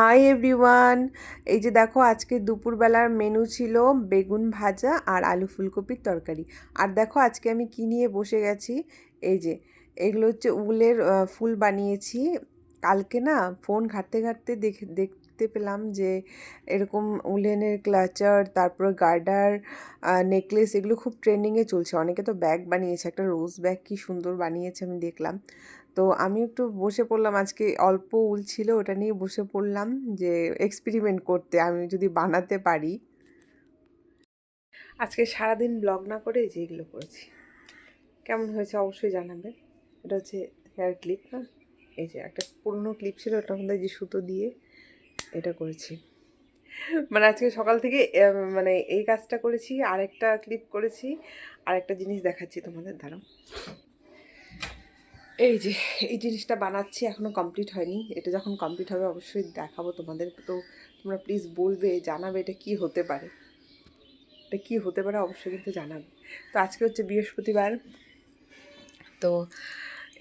Hi everyone এই যে দেখো, আজকে দুপুরবেলার মেনু ছিল বেগুন ভাজা আর আলু ফুলকপির তরকারি। আর দেখো, আজকে আমি কী নিয়ে বসে গেছি? এই যে, এগুলো হচ্ছে উলের ফুল বানিয়েছি। কালকে না ফোন ঘাঁটতে ঘাঁটতে দেখে, দেখতে পেলাম যে এরকম উলেনের ক্লাচার তারপর গার্ডার নেকলেস এগুলো খুব ট্রেন্ডিংয়ে চলছে। অনেকে তো ব্যাগ বানিয়েছে, একটা রোজ ব্যাগ কি সুন্দর বানিয়েছে আমি দেখলাম। তো আমি একটু বসে পড়লাম। আজকে অল্প উল ছিল, ওটা নিয়ে বসে পড়লাম যে এক্সপেরিমেন্ট করতে, আমি যদি বানাতে পারি। আজকে সারাদিন ব্লগ না করে যে এগুলো করেছি। কেমন হয়েছে অবশ্যই জানাবে এটা হচ্ছে হেয়ার ক্লিপ না এই যে একটা পুরনো ক্লিপ ছিল, ওটার মধ্যে যে সুতো দিয়ে এটা করেছি। মানে আজকে সকাল থেকে মানে এই কাজটা করেছি, আরেকটা ক্লিপ করেছি আর একটা জিনিস দেখাচ্ছি তোমাদের দ্বারা এই যে, এই জিনিসটা বানাচ্ছি এখনও কমপ্লিট হয়নি। এটা যখন কমপ্লিট হবে, অবশ্যই দেখাবো তোমাদের। তো তোমরা প্লিজ বলবে, জানাবে এটা কি হতে পারে। এটা কি হতে পারে, অবশ্যই কিন্তু জানাবে। তো আজকে হচ্ছে বৃহস্পতিবার। তো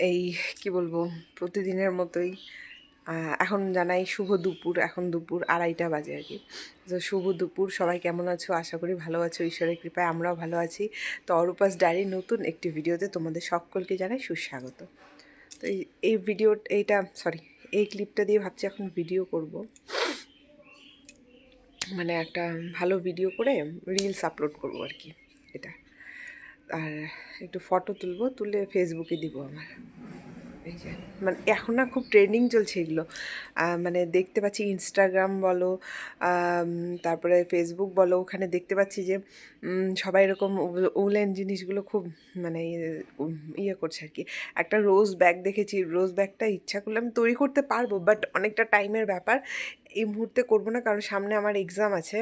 এই, কি বলব, প্রতিদিনের মতোই। এখন জানাই শুভ দুপুর। এখন দুপুর আড়াইটা বাজে আর কি। তো শুভ দুপুর। সবাই কেমন আছো? আশা করি ভালো আছো। ঈশ্বরের কৃপায় আমরাও ভালো আছি। তো অরূপাস ডায়েরি নতুন একটি ভিডিওতে তোমাদের সকলকে জানাই সুস্বাগত। তো এই ভিডিও এইটা সরি এই ক্লিপটা দিয়ে ভাবছি এখন ভিডিও করব। মানে একটা ভালো ভিডিও করে রিলস আপলোড করব আর কি, এটা। আর একটু ফটো তুলবো, তুলে ফেসবুকে দিব আমার। মানে এখন না খুব ট্রেন্ডিং চলছে এগুলো। মানে দেখতে পাচ্ছি ইনস্টাগ্রাম বলো তারপরে ফেসবুক বলো, ওখানে দেখতে পাচ্ছি যে সবাই এরকম উলেন জিনিসগুলো খুব মানে ইয়ে- ইয়ে করছে আর কি। একটা রোজ ব্যাগ দেখেছি রোজ ব্যাগটা ইচ্ছা করলে আমি তৈরি করতে পারব বাট অনেকটা টাইমের ব্যাপার। এই মুহূর্তে করব না, কারণ সামনে আমার এক্সাম আছে।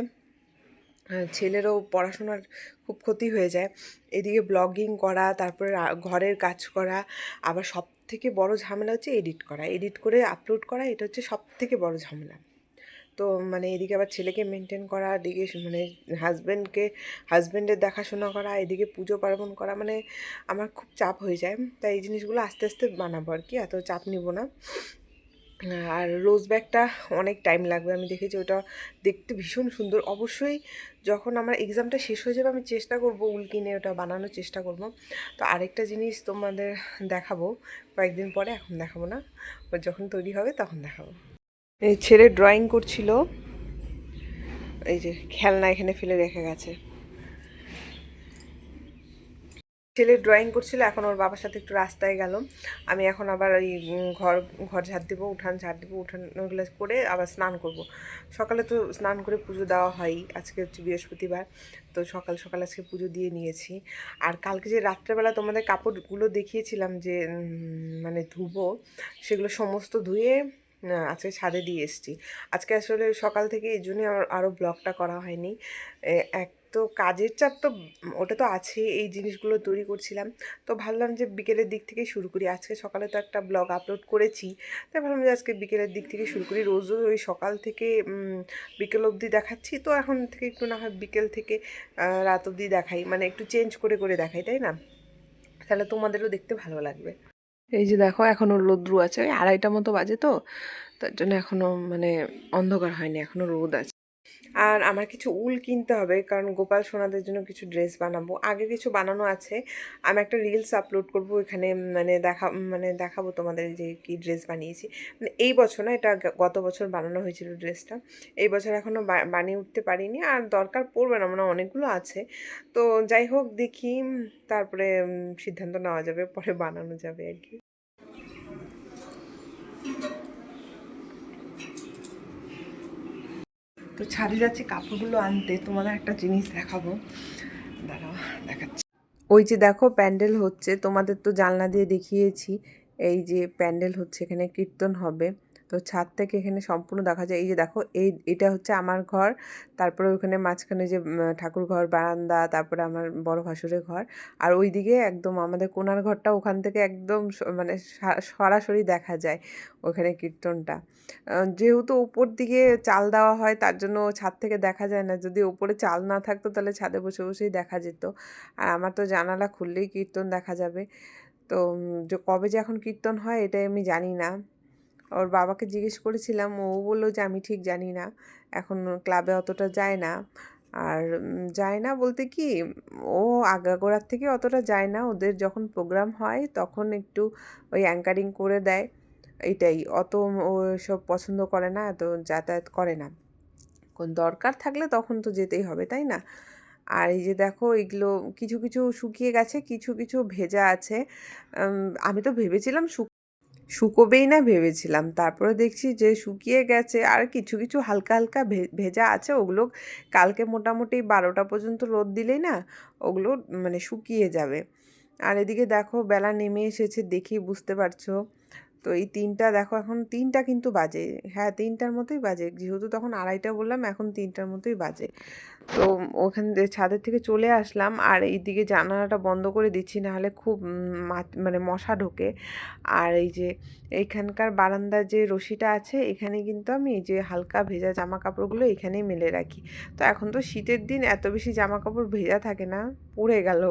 ছেলেরও পড়াশোনার খুব ক্ষতি হয়ে যায়। এদিকে ব্লগিং করা, তারপরে ঘরের কাজ করা, আবার সব থেকে বড় ঝামেলা হচ্ছে এডিট করা। এডিট করে আপলোড করা, এটা হচ্ছে সব থেকে বড় ঝামেলা। তো মানে এদিকে আবার ছেলেকে মেনটেন করা, এদিকে মানে হাজব্যান্ডকে হাজব্যান্ডের দেখাশোনা করা, এদিকে পুজো পার্বণ করা মানে আমার খুব চাপ হয়ে যায়। তাই এই জিনিসগুলো আস্তে আস্তে বানাবো আর কি, এত চাপ নিব না। আর রোজ ব্যাগটা অনেক টাইম লাগবে। আমি দেখেছি ওটা দেখতে ভীষণ সুন্দর। অবশ্যই যখন আমার এক্সামটা শেষ হয়ে যাবে, আমি চেষ্টা করব উল কিনে ওটা বানানোর চেষ্টা করব। তো আরেকটা জিনিস তোমাদের দেখাবো। কয়েকদিন পরে এখন দেখাবো না। যখন তৈরি হবে তখন দেখাবো। এই ছেলে ড্রয়িং করছিল। এই যে খেলনা এখানে ফেলে রেখে গেছে। ছেলে ড্রয়িং করছিল, এখন ওর বাবার সাথে একটু রাস্তায় গেল। আমি এখন আবার ওই ঘর ঘর ঝাড় দেবো, উঠান ঝাড় দেবো, উঠান ওগুলো করে আবার স্নান করব। সকালে তো স্নান করে পুজো দেওয়া হয়ই, আজকে হচ্ছে বৃহস্পতিবার, তো সকাল সকাল আজকে পুজো দিয়ে নিয়েছি। আর কালকে যে রাত্রেবেলা তোমাদের কাপড়গুলো দেখিয়েছিলাম যে মানে ধুবো, সেগুলো সমস্ত ধুয়ে আজকে ছাদে দিয়ে এসেছি। আজকে আসলে সকাল থেকে এই জন্যই আমার আরও ব্লগটা করা হয়নি। এক তো কাজের চাপ তো, ওটা তো আছে এই জিনিসগুলো তৈরি করছিলাম। তো ভাবলাম যে বিকেলের দিক থেকে শুরু করি। আজকে সকালে তো একটা ব্লগ আপলোড করেছি। তাই ভাবলাম যে আজকে বিকেলের দিক থেকে শুরু করি। রোজ রোজ ওই সকাল থেকে বিকেল অবধি দেখাচ্ছি। তো এখন থেকে একটু না হয় বিকেল থেকে রাত অবধি দেখাই। মানে একটু চেঞ্জ করে করে দেখাই, তাই না? তাহলে তোমাদেরও দেখতে ভালো লাগবে। এই যে দেখো এখনও রোদ্রু আছে। ওই আড়াইটা মতো বাজে তো। তার জন্য এখনও মানে অন্ধকার হয়নি এখনও রোদ আছে। আর আমার কিছু উল কিনতে হবে, কারণ গোপাল সোনাদের জন্য কিছু ড্রেস বানাবো। আগে কিছু বানানো আছে, আমি একটা রিলস আপলোড করব এখানে মানে দেখা মানে দেখাবো তোমাদের যে কি ড্রেস বানিয়েছি। মানে এই বছর না, এটা গত বছর বানানো হয়েছিল ড্রেসটা। এই বছর এখনও বানিয়ে উঠতে পারিনি, আর দরকার পড়বে না মানে অনেকগুলো আছে। তো যাই হোক, দেখি তারপরে সিদ্ধান্ত নেওয়া যাবে, পরে বানানো যাবে আর কি। তো ছাদে যাচ্ছি, কাপড়গুলো আনতে। তোমাদের একটা জিনিস দেখাবো। দাঁড়াও, দেখাচ্ছি। ওই যে দেখো, প্যান্ডেল হচ্ছে। তোমাদের তো জানলা দিয়ে দেখিয়েছি। এই যে প্যান্ডেল হচ্ছে, এখানে কীর্তন হবে। তো ছাদ থেকে এখানে সম্পূর্ণ দেখা যায়। এই যে দেখো, এই, এটা হচ্ছে আমার ঘর। তারপরে ওখানে মাঝখানে যে ঠাকুর ঘর, বারান্দা, তারপরে আমার বড় ভাসুরের ঘর। আর ওই দিকে একদম আমাদের কোনার ঘরটা ওখান থেকে একদম মানে সরাসরি দেখা যায় ওখানে কীর্তনটা। যেহেতু ওপর দিকে চাল দেওয়া হয়, তার জন্য ছাদ থেকে দেখা যায় না। যদি ওপরে চাল না থাকতো, তাহলে ছাদে বসে বসেই দেখা যেত। আর আমার তো জানালা খুললেই কীর্তন দেখা যাবে। তো কবে যে এখন কীর্তন হয়, এটাই আমি জানি না। ওর বাবাকে জিজ্ঞেস করেছিলাম, ও বলল যে আমি ঠিক জানি না, এখন ক্লাবে অতটা যায় না। আর যায় না বলতে কি, ও আগাগোড়ার থেকে অতটা যায় না, ওদের যখন প্রোগ্রাম হয় তখন একটু ওই অ্যাঙ্কারিং করে দেয়, এটাই। অত ও সব পছন্দ করে না, এত যাতায়াত করে না। কোন দরকার থাকলে তখন তো যেতেই হবে, তাই না? আর এই যে দেখো, এগুলো কিছু কিছু শুকিয়ে গেছে, কিছু কিছু ভেজা আছে। আমি তো ভেবেছিলাম শুকোবেই না ভেবেছিলাম। তারপরে দেখছি যে শুকিয়ে গেছে, আর কিছু কিছু হালকা হালকা ভেজা আছে, ওগুলো কালকে মোটামুটি বারোটা পর্যন্ত রোদ দিলেই না ওগুলো মানে শুকিয়ে যাবে। আর এদিকে দেখো বেলা নেমে এসেছে দেখি, বুঝতে পারছ? তো এই তিনটা, দেখো এখন তিনটা কিন্তু বাজে। হ্যাঁ তিনটার মতোই বাজে। যেহেতু তখন আড়াইটা বললাম, এখন তিনটার মতোই বাজে। তো ওখান ছাদের থেকে চলে আসলাম। আর এইদিকে জানালাটা বন্ধ করে দিচ্ছি, নাহলে খুব মানে মশা ঢোকে। আর এই যে এইখানকার বারান্দার যে রশিটা আছে, এখানে কিন্তু আমি এই যে হালকা ভেজা জামা কাপড়গুলো এখানেই মেলে রাখি। তো এখন তো শীতের দিন, এত বেশি জামা কাপড় ভেজা থাকে না, পড়ে গেল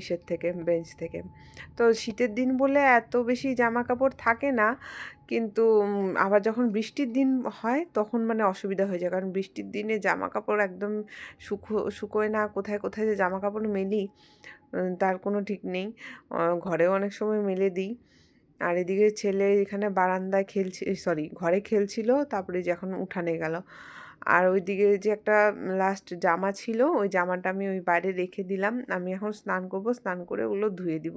ইসের থেকে, বেঞ্চ থেকে। তো শীতের দিন বলে এত বেশি জামা কাপড় থাকে না কিন্তু আবার যখন বৃষ্টির দিন হয় তখন মানে অসুবিধা হয়ে যায়। কারণ বৃষ্টির দিনে জামা কাপড় একদম শুকো, শুকোয় না, কোথায় কোথায় যে জামা কাপড় মেলি তার কোনো ঠিক নেই। ঘরেও অনেক সময় মেলে দিই। আর এদিকে ছেলে এখানে বারান্দায় খেলছে সরি ঘরে খেলছিল, তারপরে যে এখন উঠানে গেল। আর ওইদিকে যে একটা লাস্ট জামা ছিল, ওই জামাটা আমি ওই বাইরে রেখে দিলাম। আমি এখন স্নান করব, স্নান করে ওগুলো ধুয়ে দিব।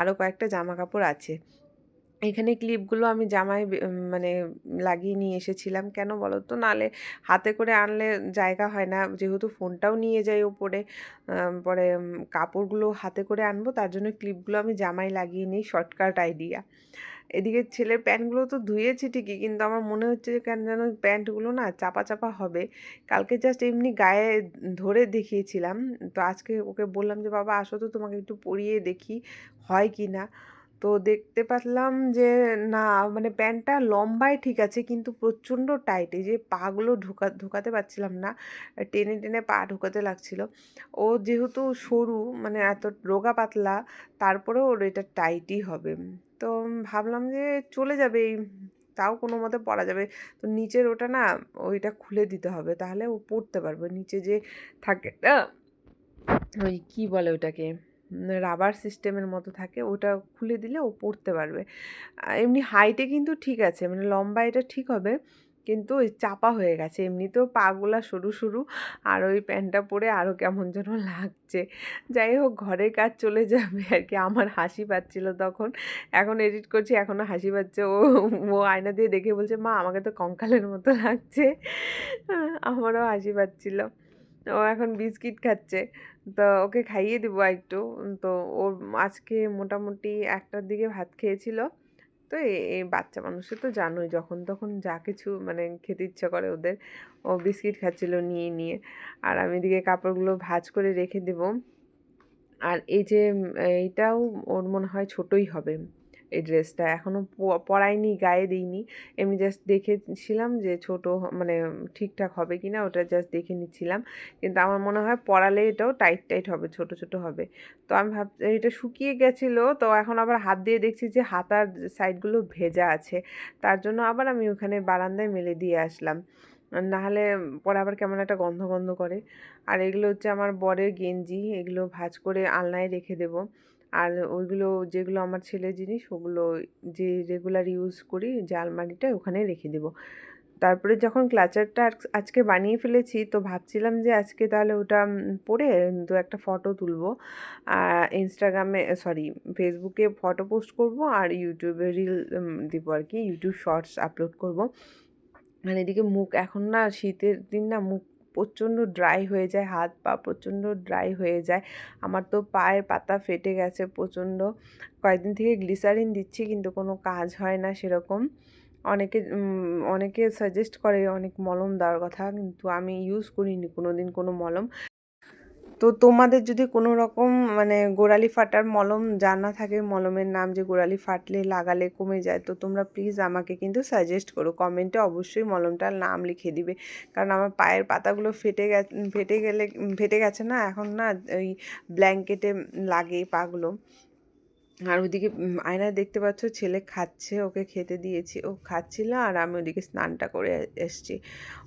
আরও কয়েকটা জামা কাপড় আছে। এখানে ক্লিপগুলো আমি জামায় মানে লাগিয়ে নিয়ে এসেছিলাম। কেন বলো তো নালে হাতে করে আনলে জায়গা হয় না। যেহেতু ফোনটাও নিয়ে যাই ওপরে পরে কাপড়গুলো হাতে করে আনব, তার জন্য ক্লিপগুলো আমি জামায় লাগিয়ে নিই, শর্টকাট আইডিয়া। এদিকে ছেলের প্যান্টগুলো তো ধুয়েছি ঠিকই, কিন্তু আমার মনে হচ্ছে যে কেন যেন প্যান্টগুলো না চাপা চাপা হবে। কালকে জাস্ট এমনি গায়ে ধরে দেখিয়েছিলাম। তো আজকে ওকে বললাম যে, বাবা, আসো তো তোমাকে একটু পরিয়ে দেখি, হয় কি না? তো দেখতে পারলাম যে, না মানে প্যান্টটা লম্বায় ঠিক আছে কিন্তু প্রচণ্ড টাইট। এই যে পাগুলো ঢোকা, ঢোকাতে পারছিলাম না, টেনে টেনে পা ঢোকাতে লাগছিল। ও যেহেতু সরু মানে এত রোগা পাতলা, তারপরেও ওর এটা টাইটই হবে। তো ভাবলাম যে চলে যাবে, এই তাও কোনো মতে পরা যাবে। তো নিচের ওটা না, ওইটা খুলে দিতে হবে, তাহলে ও পরতে পারবে। নিচে যে থাকে ওই কী বলে ওটাকে? রাবার সিস্টেমের মতো থাকে, ওটা খুলে দিলে ও পড়তে পারবে। এমনি হাইটে কিন্তু ঠিক আছে মানে লম্বা এটা ঠিক হবে, কিন্তু ওই চাপা হয়ে গেছে। এমনিতেও পাগুলা সরু সরু, আর ওই প্যান্টটা পরে আরও কেমন যেন লাগছে। যাই হোক, ঘরের কাজ চলে যাবে আর কি আমার হাসি পাচ্ছিল তখন। এখন এডিট করছি এখনও হাসি পাচ্ছে। ও ও আয়না দিয়ে দেখে বলছে, মা, আমাকে তো কঙ্কালের মতো লাগছে। আমারও হাসি পাচ্ছিল। ও এখন বিস্কিট খাচ্ছে। তো ওকে খাইয়ে দেবো একটু তো ওর আজকে মোটামুটি একটার দিকে ভাত খেয়েছিল। তো এই বাচ্চা মানুষে তো জানোই, যখন তখন যা কিছু মানে খেতে ইচ্ছা করে ওদের। ও বিস্কিট খাচ্ছিল নিয়ে নিয়ে। আর আমি এদিকে কাপড়গুলো ভাজ করে রেখে দেবো। আর এই যে এইটাও ওর মনে হয় ছোটই হবে। এই ড্রেসটা এখনও পরাইনি, গায়ে দিইনি। এমনি জাস্ট দেখেছিলাম যে ছোট মানে ঠিকঠাক হবে কি না ওটা জাস্ট দেখে নিচ্ছিলাম। কিন্তু আমার মনে হয় পরালে এটাও টাইট টাইট হবে, ছোট ছোট হবে। তো আমি ভাব এটা শুকিয়ে গেছিল, তো এখন আবার হাত দিয়ে দেখছি যে হাতার সাইডগুলো ভেজা আছে। তার জন্য আবার আমি ওখানে বারান্দায় মেলে দিয়ে আসলাম। নাহলে পরে আবার কেমন একটা গন্ধ গন্ধ করে। আর এগুলো হচ্ছে আমার বরের গেঞ্জি, এগুলো ভাঁজ করে আলনায় রেখে দেবো। আর ওইগুলো যেগুলো আমার ছেলের জিনিস, ওগুলো যে রেগুলার ইউজ করি, যে আলমারিটা ওখানে রেখে দেবো। তারপরে যখন ক্লাচারটা আজকে বানিয়ে ফেলেছি, তো ভাবছিলাম যে আজকে তাহলে ওটা পরে দু একটা ফটো তুলবো। আর ইনস্টাগ্রামে সরি ফেসবুকে ফটো পোস্ট করব আর ইউটিউবে রিল দিব আর কি ইউটিউব শর্টস আপলোড করব। আর এদিকে মুখ এখন না, শীতের দিন না, মুখ প্রচণ্ড ড্রাই হয়ে যায়, হাত পা প্রচণ্ড ড্রাই হয়ে যায়। আমার তো পায়ের পাতা ফেটে গেছে প্রচণ্ড। কয়েকদিন থেকে গ্লিসারিন দিচ্ছি কিন্তু কোনো কাজ হয় না সেরকম। অনেকে অনেকে সাজেস্ট করে অনেক মলম দেওয়ার কথা কিন্তু আমি ইউজ করিনি কোনো দিন কোনো মলম। তো তোমাদের যদি কোনো রকম মানে গোড়ালি ফাটার মলম জানা থাকে, মলমের নাম যে গোড়ালি ফাটলে লাগালে কমে যায়, তো তোমরা প্লিজ আমাকে কিন্তু সাজেস্ট করো। কমেন্টে অবশ্যই মলমটার নাম লিখে দিবে। কারণ আমার পায়ের পাতাগুলো ফেটে গেছে, ফেটে গেলে, ফেটে গেছে না, এখন না ওই ব্ল্যাঙ্কেটে লাগে পাগুলো। আর ওইদিকে আয়নায় দেখতে পাচ্ছ ছেলে খাচ্ছে, ওকে খেতে দিয়েছি। ও খাচ্ছিল আর আমি ওদিকে স্নানটা করে এসছি।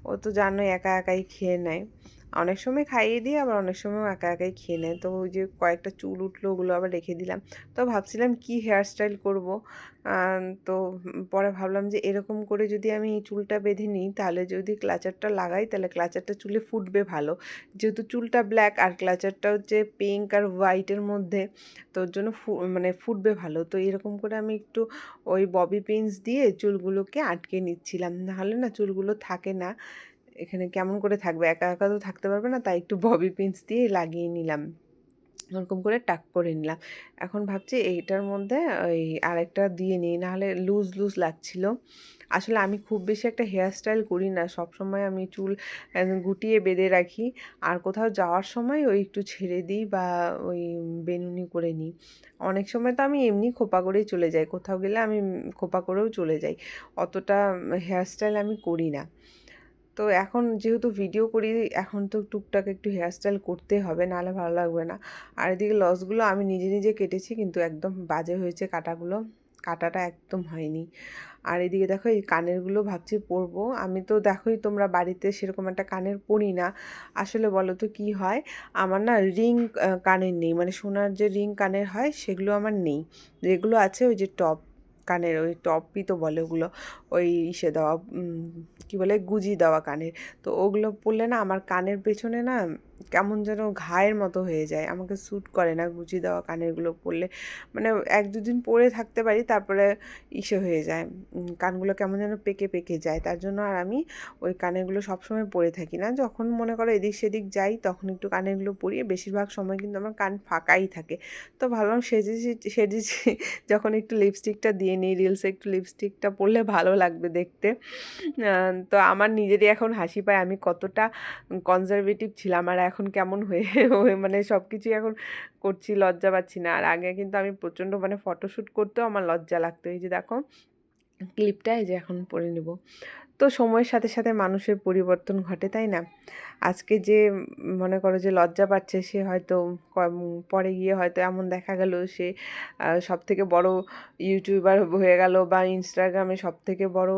ও তো জানো একা একাই খেয়ে নেয়। অনেক সময় খাইয়ে দিই আবার অনেক সময় একা একাই খেয়ে নেয়। তো ওই যে কয়েকটা চুল উঠল ওগুলো আবার রেখে দিলাম। তো ভাবছিলাম কি হেয়ার স্টাইল করব তো পরে ভাবলাম যে এরকম করে যদি আমি চুলটা বেঁধে নিই, তাহলে যদি ক্লাচারটা লাগাই, তাহলে ক্লাচারটা চুলে ফুটবে ভালো। যেহেতু চুলটা ব্ল্যাক আর ক্লাচারটা হচ্ছে পিঙ্ক আর হোয়াইটের মধ্যে, তো ওর জন্য মানে ফুটবে ভালো। তো এরকম করে আমি একটু ওই ববি পিনস দিয়ে চুলগুলোকে আটকে নিচ্ছিলাম। নাহলে না চুলগুলো থাকে না। এখানে কেমন করে থাকবে? একা একা তো থাকতে পারবে না, তাই একটু ববি পিনস দিয়ে লাগিয়ে নিলাম। ওরকম করে টাক করে নিলাম। এখন ভাবছি এইটার মধ্যে ওই আরেকটা দিয়ে নিই, নাহলে লুজ লুজ লাগছিল। আসলে আমি খুব বেশি একটা হেয়ার স্টাইল করি না সব সময় আমি চুল গুটিয়ে বেঁধে রাখি। আর কোথাও যাওয়ার সময় ওই একটু ছেড়ে দিই বা ওই বেনুনি করে নিই। অনেক সময় তো আমি এমনি খোপা করেই চলে যাই, কোথাও গেলে আমি খোপা করেও চলে যাই। অতটা হেয়ার স্টাইল আমি করি না। তো এখন যেহেতু ভিডিও করি, এখন তো টুকটাক একটু হেয়ারস্টাইল করতে হবে, নাহলে ভালো লাগবে না। আর এদিকে লসগুলো আমি নিজে নিজে কেটেছি, কিন্তু একদম বাজে হয়েছে কাটাগুলো। কাটাটা একদম হয়নি। আর এদিকে দেখো এই কানেরগুলো ভাবছি পরবো। আমি তো দেখোই তোমরা বাড়িতে সেরকম একটা কানের পরি না। আসলে বলো তো কী হয়, আমার না রিং কানের নেই। মানে সোনার যে রিং কানের হয়, সেগুলো আমার নেই। যেগুলো আছে ওই যে টপ কানের, ওই টপই তো বলে ওগুলো। ওই ইসে দেওয়া কী বলে, গুজি দেওয়া কানের। তো ওগুলো পরলে না আমার কানের পেছনে না কেমন যেন ঘায়ের মতো হয়ে যায়। আমাকে স্যুট করে না গুজি দেওয়া কানেরগুলো পরলে। মানে এক দুদিন পরে থাকতে পারি, তারপরে ইসে হয়ে যায়। কানগুলো কেমন যেন পেকে পেকে যায়। তার জন্য আর আমি ওই কানেরগুলো সবসময় পরে থাকি না। যখন মনে করো এদিক সেদিক যাই, তখন একটু কানেরগুলো পরিয়ে বেশিরভাগ সময় কিন্তু আমার কান ফাঁকাই থাকে। তো ভাবলাম সেজেছি সেজেছি, যখন একটু লিপস্টিকটা দিয়ে নিই রিলসে একটু লিপস্টিকটা পরলে ভালো লাগবে দেখতে। তো আমার নিজেরই এখন হাসি পায়। আমি কতটা কনজারভেটিভ ছিলাম আর এখন কেমন হয়ে মানে সব কিছুই এখন করছি, লজ্জা পাচ্ছি না। আর আগে কিন্তু আমি প্রচণ্ড মানে ফটোশ্যুট করতেও আমার লজ্জা লাগতো। এই যে দেখো ক্লিপটা এই যে এখন পরে নেব। তো সময়ের সাথে সাথে মানুষের পরিবর্তন ঘটে, তাই না? আজকে যে মনে করো যে লজ্জা পাচ্ছে, সে হয়তো পরে গিয়ে হয়তো এমন দেখা গেল সে সব থেকে বড় ইউটিউবার হয়ে গেল বা ইনস্টাগ্রামে সব থেকে বড়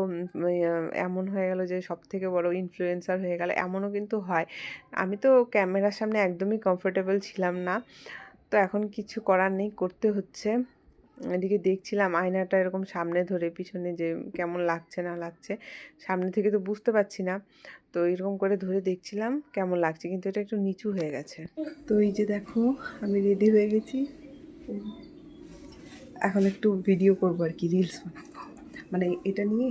এমন হয়ে গেল যে সব থেকে বড় ইনফ্লুয়েন্সার হয়ে গেল, এমনও কিন্তু হয়। আমি তো ক্যামেরার সামনে একদমই কমফোর্টেবল ছিলাম না। তো এখন কিছু করার নেই, করতে হচ্ছে। এদিকে দেখছিলাম আয়নাটা এরকম সামনে ধরে পিছনে যে কেমন লাগছে না লাগছে, সামনে থেকে তো বুঝতে পারছি না। তো এরকম করে ধরে দেখছিলাম কেমন লাগছে, কিন্তু এটা একটু নিচু হয়ে গেছে। তো এই যে দেখো, আমি রেডি হয়ে গেছি। এখন একটু ভিডিও করব আর কি রিলস বানাবো। মানে এটা নিয়ে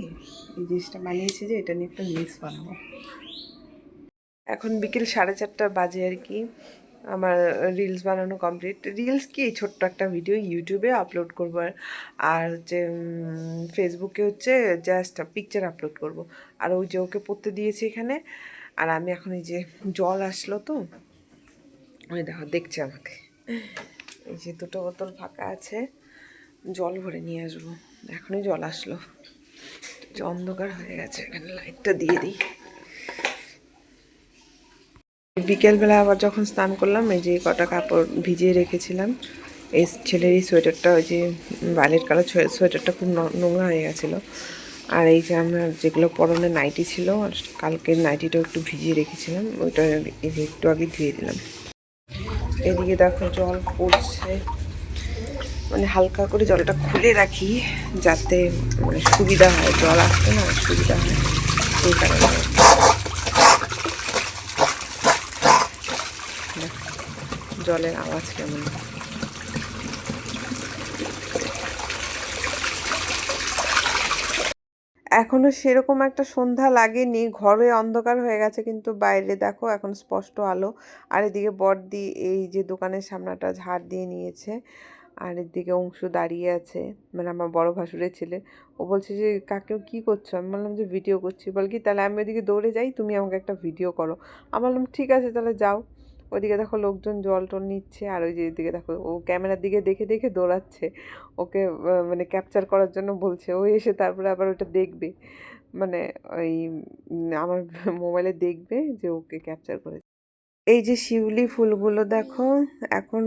এই জিনিসটা বানিয়েছে যে এটা নিয়ে একটা রিলস বানাবো। এখন বিকেল সাড়ে চারটা বাজে আর কি। আমার রিলস বানানো কমপ্লিট রিলস কি? ছোট্ট একটা ভিডিও ইউটিউবে আপলোড করব। আর হচ্ছে ফেসবুকে হচ্ছে জাস্ট পিকচার আপলোড করব। আর ওই যে ওকে পড়তে দিয়েছি এখানে। আর আমি এখন এই যে জল আসলো তো, ওই দেখো, দেখছে আমাকে। এই যে দুটো বোতল ফাঁকা আছে, জল ভরে নিয়ে আসব। এখনই জল আসলো। অন্ধকার হয়ে গেছে, এখানে লাইটটা দিয়ে দিই। বিকেলবেলা আবার যখন স্নান করলাম, এই যে কটা কাপড় ভিজিয়ে রেখেছিলাম, এই ছেলের এই সোয়েটারটা, ওই যে ভায়োলেট কালার সোয়েটারটা খুব নোংরা হয়ে গেছিল। আর এই যে আমার যেগুলো পরনে নাইটি ছিল, আর কালকের নাইটিটাও একটু ভিজিয়ে রেখেছিলাম, ওইটা একটু আগে ধুয়ে দিলাম। এদিকে দেখো জল পড়ছে। মানে হালকা করে জলটা খুলে রাখি, যাতে মানে সুবিধা হয়, জল আসতে না সুবিধা হয়। সেই কারণে। জলের আওয়াজ কেমন? এখনও সেরকম একটা সন্ধ্যা লাগেনি, ঘরে অন্ধকার হয়ে গেছে কিন্তু বাইরে দেখো এখন স্পষ্ট আলো। আর এদিকে বড়দি এই যে দোকানের সামনাটা ঝাড় দিয়ে নিয়েছে, আর এদিকে অংশ দাঁড়িয়ে আছে মানে আমার বড় ভাসুরের ছেলে। ও বলছে যে কাকেও কী করছ? আমি বললাম যে, ভিডিও করছি। বল কি, তাহলে আমি ওদিকে দৌড়ে যাই, তুমি আমাকে একটা ভিডিও করো। আমি বললাম, ঠিক আছে, তাহলে যাও। ওইদিকে দেখো লোকজন জল টল নিচ্ছে আর ওই যে দিকে দেখো ও ক্যামেরার দিকে দেখে দেখে দৌড়াচ্ছে। ওকে মানে ক্যাপচার করার জন্য বলছে। ও এসে তারপরে আবার ওটা দেখবে। মানে ওই আমার মোবাইলে দেখবে যে ওকে ক্যাপচার করে এই যে শিউলি ফুলগুলো দেখো, এখন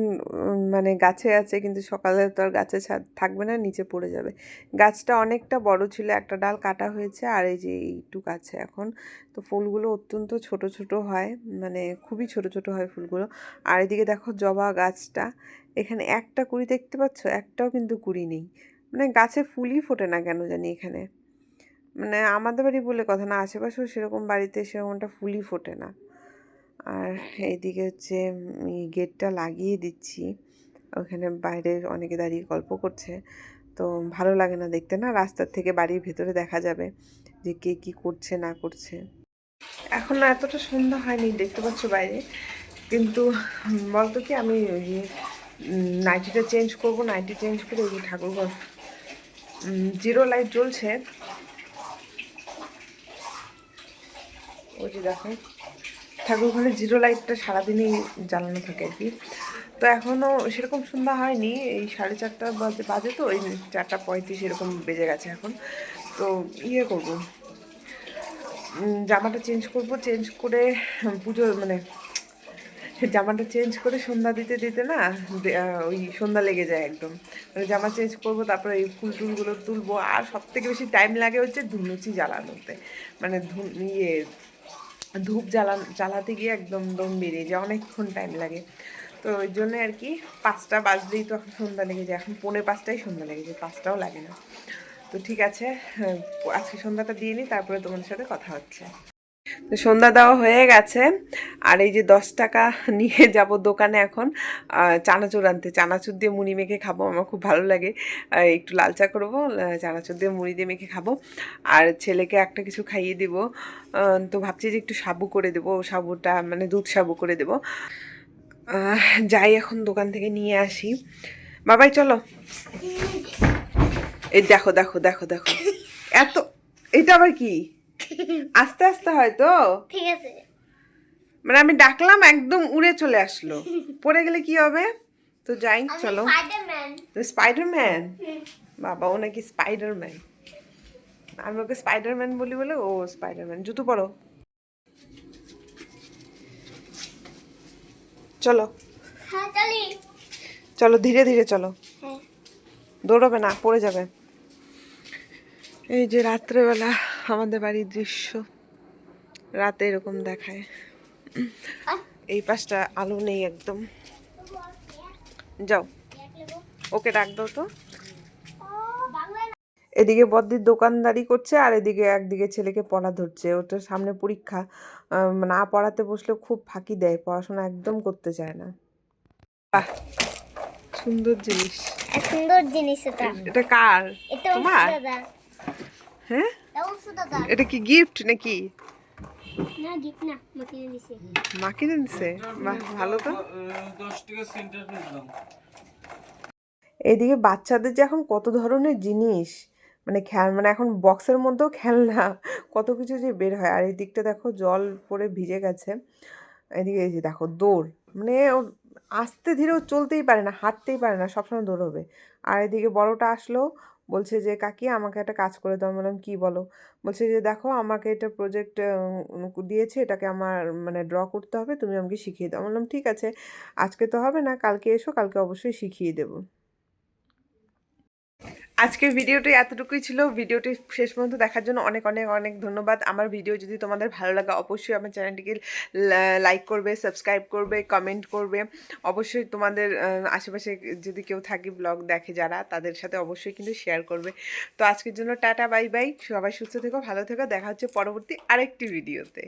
মানে গাছে আছে, কিন্তু সকালে তো আর গাছে থাকবে না, নিচে পড়ে যাবে। গাছটা অনেকটা বড় ছিল, একটা ডাল কাটা হয়েছে, আর এই যে এইটুক আছে এখন। তো ফুলগুলো অত্যন্ত ছোট ছোট হয় মানে খুবই ছোট ছোট হয় ফুলগুলো। আর এদিকে দেখো জবা গাছটা, এখানে একটা কুড়ি দেখতে পাচ্ছ? একটাও কিন্তু কুড়ি নেই। মানে গাছে ফুলই ফোটে না কেন জানি এখানে? মানে আমাদের বাড়ি বলে কথা না, আশেপাশেও সেরকম বাড়িতে সেরকমটা ফুলই ফোটে না। আর এইদিকে হচ্ছে গেটটা লাগিয়ে দিচ্ছি। ওখানে বাইরে অনেকে দাঁড়িয়ে গল্প করছে। তো ভালো লাগে না দেখতে না? রাস্তার থেকে বাড়ির ভেতরে দেখা যাবে যে কে কী করছে, না করছে। এখনও এতটা সন্ধ্যা হয়নি, দেখতে পাচ্ছ বাইরে। কিন্তু বলতো কি আমি ওই নাইটিটা চেঞ্জ করব নাইটি চেঞ্জ করে ওই যে ঠাকুরঘর জিরো লাইট জ্বলছে। ওই যে দেখো। ঠাকুর ঘরে জিরো লাইটটা সারাদিনই জ্বালানো থাকে আর কি। তো এখনও সেরকম সন্ধ্যা হয়নি, এই সাড়ে চারটা বাজে বাজে তো ওই চারটা পঁয়ত্রিশ এরকম বেজে গেছে এখন। তো ইয়ে করব। জামাটা চেঞ্জ করব, চেঞ্জ করে পুজো মানে জামাটা চেঞ্জ করে সন্ধ্যা দিতে দিতে না ওই সন্ধ্যা লেগে যায় একদম। মানে জামা চেঞ্জ করব, তারপরে এই ফুল টুলগুলো তুলবো, আর সব থেকে বেশি টাইম লাগে হচ্ছে ধুনুচি জ্বালানোতে। মানে ধুন ইয়ে ধূপ জ্বালান, জ্বালাতে গিয়ে একদম দম বেরিয়ে যায়, অনেকক্ষণ টাইম লাগে। তো ওই জন্য আর কি পাঁচটা বাজলেই তো এখন সন্ধ্যা লেগে যায়, এখন পৌনে পাঁচটাই সন্ধ্যা লেগে যায়, পাঁচটাও লাগে না। তো ঠিক আছে আজকে সন্ধ্যাটা দিয়ে নিই তারপরে তোমাদের সাথে কথা হচ্ছে। তো সন্ধ্যা দেওয়া হয়ে গেছে। আর এই যে দশ টাকা নিয়ে যাব দোকানে এখন চানাচুর আনতে। চানাচুর দিয়ে মুড়ি মেখে খাব, আমার খুব ভালো লাগে। একটু লাল চা করব চানাচুর দিয়ে মুড়ি দিয়ে মেখে খাব। আর ছেলেকে একটা কিছু খাইয়ে দিব। তো ভাবছি যে একটু সাবু করে দেবো, সাবুটা মানে দুধ সাবু করে দেবো। যাই এখন দোকান থেকে নিয়ে আসি। বাবাই, চলো। এই দেখো দেখো দেখো দেখো। এত, এটা আবার কি? আস্তে আস্তে হয় তো ঠিক আছে। মানে আমি ডাকলাম একদম উড়ে চলে আসলো। পড়ে গেলে কি হবে? তো যাই চলো। স্পাইডারম্যান স্পাইডারম্যান বাবা ও নাকি স্পাইডারম্যান আমি ওকে স্পাইডারম্যান বলি বলে ও স্পাইডারম্যান জুতো পরো। চলো। হ্যাঁ চলি। চলো ধীরে ধীরে চলো। হ্যাঁ। দৌড়বে না পড়ে যাবে। এই যে রাত্রেবেলা। আমাদের বাড়ির দৃশ্য। রাতে এরকম দেখায়। এই পাশটা আলো নেই একদম। যাও। ওকে ডাক দাও তো। এদিকে বদ্দির দোকানদারি করছে আর এদিকে একদিকে ছেলেকে পড়া ধরছে। ওটার সামনে পরীক্ষা। না পড়াতে বসলে খুব ফাঁকি দেয়। পড়াশোনা একদম করতে চায় না। বাহ সুন্দর জিনিস। সুন্দর জিনিস এটা। এটা কার? এটা তোমার? হ্যাঁ? এটা কি গিফট নাকি? না গিফট না দিছে। দিছে? বাহ ভালো তো। দশ টাকা সেন্টার নিলাম এদিকে বাচ্চাদের যে এখন কত ধরনের জিনিস মানে খেল মানে এখন বক্সের মধ্যেও খেলনা কত কিছু যে বের হয়। আর এই দিকটা দেখো জল পড়ে ভিজে গেছে। এদিকে এই যে দেখো দৌড় মানে ও আস্তে ধীরে ও চলতেই পারে না হাঁটতেই পারে না সবসময় দৌড় হবে আর এদিকে বড়টা আসলো বলছে যে, কাকি, আমাকে একটা কাজ করে দাও। বললাম, কী বলো? বলছে যে, দেখো, আমাকে এটা প্রজেক্ট দিয়েছে। এটাকে আমার মানে ড্র করতে হবে। তুমি আমাকে শিখিয়ে দাও। বললাম, ঠিক আছে। আজকে তো হবে না, কালকে এসো, কালকে অবশ্যই শিখিয়ে দেবো। আজকের ভিডিওটি এতটুকুই ছিল। ভিডিওটি শেষ পর্যন্ত দেখার জন্য অনেক অনেক অনেক ধন্যবাদ। আমার ভিডিও যদি তোমাদের ভালো লাগে, অবশ্যই আমার চ্যানেলটিকে লাইক করবে সাবস্ক্রাইব করবে কমেন্ট করবে। অবশ্যই তোমাদের আশেপাশে যদি কেউ থাকে ব্লগ দেখে যারা, তাদের সাথে অবশ্যই কিন্তু শেয়ার করবে। তো আজকের জন্য টাটা বাই বাই সবাই সুস্থ থেকো, ভালো থেকো। দেখা হচ্ছে পরবর্তী আরেকটি ভিডিওতে।